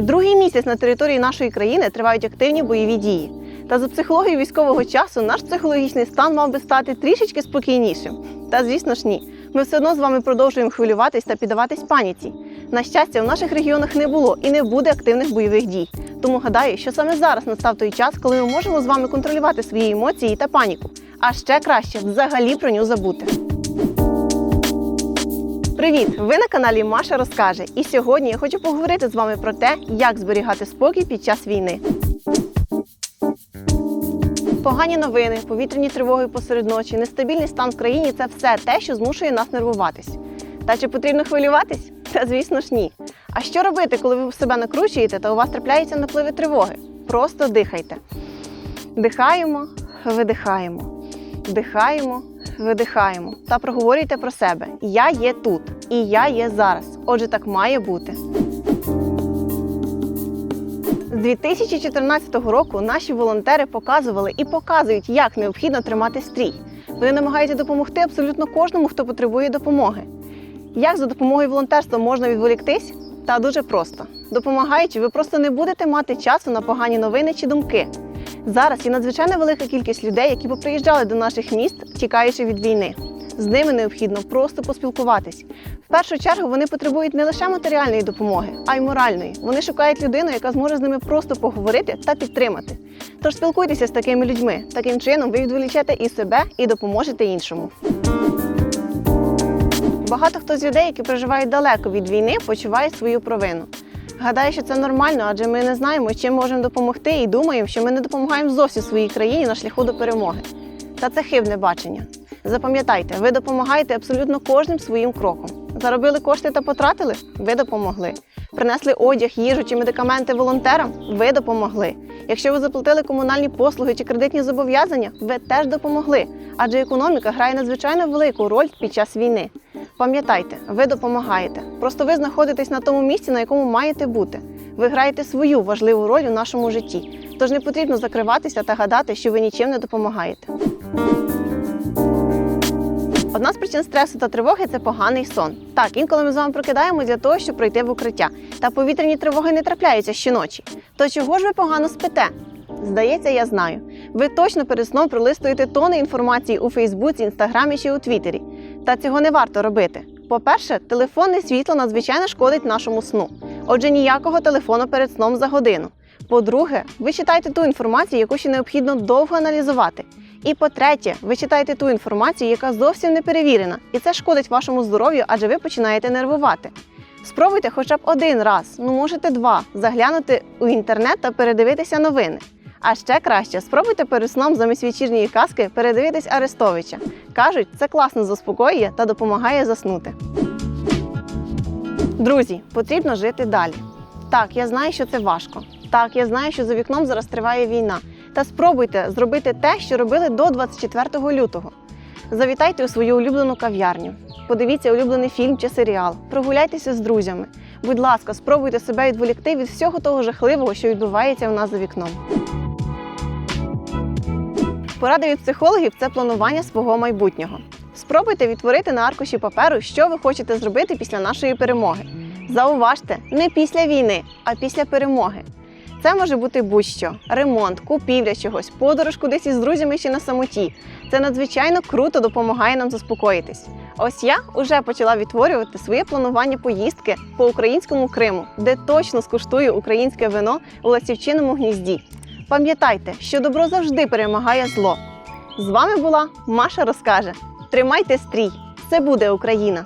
Другий місяць на території нашої країни тривають активні бойові дії. Та за психологією військового часу наш психологічний стан мав би стати трішечки спокійнішим. Та звісно ж ні. Ми все одно з вами продовжуємо хвилюватись та піддаватись паніці. На щастя, в наших регіонах не було і не буде активних бойових дій. Тому гадаю, що саме зараз настав той час, коли ми можемо з вами контролювати свої емоції та паніку. А ще краще взагалі про нього забути. Привіт! Ви на каналі Маша розкаже. І сьогодні я хочу поговорити з вами про те, як зберігати спокій під час війни. Погані новини, повітряні тривоги посеред ночі, нестабільний стан в країні це все те, що змушує нас нервуватись. Та чи потрібно хвилюватись? Та звісно ж ні. А що робити, коли ви себе накручуєте та у вас трапляються напливи тривоги? Просто дихайте. Дихаємо, видихаємо. Вдихаємо, видихаємо. Та проговорюйте про себе: Я є тут і я є зараз. Отже, так має бути. З 2014 року наші волонтери показували і показують, як необхідно тримати стрій. Вони намагаються допомогти абсолютно кожному, хто потребує допомоги. Як за допомогою волонтерства можна відволіктись? Та дуже просто. Допомагаючи, ви просто не будете мати часу на погані новини чи думки. Зараз є надзвичайно велика кількість людей, які поприїжджали до наших міст, тікаючи від війни. З ними необхідно просто поспілкуватись. В першу чергу вони потребують не лише матеріальної допомоги, а й моральної. Вони шукають людину, яка зможе з ними просто поговорити та підтримати. Тож спілкуйтеся з такими людьми. Таким чином ви відволічете і себе, і допоможете іншому. Багато хто з людей, які проживають далеко від війни, почуває свою провину. Гадаю, що це нормально, адже ми не знаємо, чим можемо допомогти, і думаємо, що ми не допомагаємо зовсім своїй країні на шляху до перемоги. Та це хибне бачення. Запам'ятайте, ви допомагаєте абсолютно кожним своїм кроком. Заробили кошти та потратили? Ви допомогли. Принесли одяг, їжу чи медикаменти волонтерам? Ви допомогли. Якщо ви заплатили комунальні послуги чи кредитні зобов'язання, ви теж допомогли, адже економіка грає надзвичайно велику роль під час війни. Пам'ятайте, ви допомагаєте. Просто ви знаходитесь на тому місці, на якому маєте бути. Ви граєте свою важливу роль у нашому житті. Тож не потрібно закриватися та гадати, що ви нічим не допомагаєте. Одна з причин стресу та тривоги це поганий сон. Так, інколи ми з вами прокидаємо для того, щоб пройти в укриття. Та повітряні тривоги не трапляються щоночі. То чого ж ви погано спите? Здається, я знаю. Ви точно перед сном пролистуєте тони інформації у Фейсбуці, Інстаграмі чи у Твіттері. Та цього не варто робити. По-перше, телефонне світло надзвичайно шкодить нашому сну. Отже, ніякого телефону перед сном за годину. По-друге, ви читаєте ту інформацію, яку ще необхідно довго аналізувати. І по-третє, ви читаєте ту інформацію, яка зовсім не перевірена, і це шкодить вашому здоров'ю, адже ви починаєте нервувати. Спробуйте хоча б один раз, ну можете два, заглянути у інтернет та передивитися новини. А ще краще спробуйте перед сном замість вечірньої казки передивитись Арестовича. Кажуть, це класно заспокоює та допомагає заснути. Друзі, потрібно жити далі. Так, я знаю, що це важко. Так, я знаю, що за вікном зараз триває війна. Та спробуйте зробити те, що робили до 24 лютого. Завітайте у свою улюблену кав'ярню, подивіться улюблений фільм чи серіал, прогуляйтеся з друзями. Будь ласка, спробуйте себе відволікти від всього того жахливого, що відбувається у нас за вікном. Порада від психологів це планування свого майбутнього. Спробуйте відтворити на аркуші паперу, що ви хочете зробити після нашої перемоги. Зауважте, не після війни, а після перемоги. Це може бути будь-що: ремонт, купівля чогось, подорож кудись із друзями чи на самоті. Це надзвичайно круто допомагає нам заспокоїтись. Ось я вже почала відтворювати своє планування поїздки по українському Криму, де точно скуштую українське вино у ласівчиному гнізді. Пам'ятайте, що добро завжди перемагає зло. З вами була Маша Розкаже. Тримайте стрій! Це буде Україна!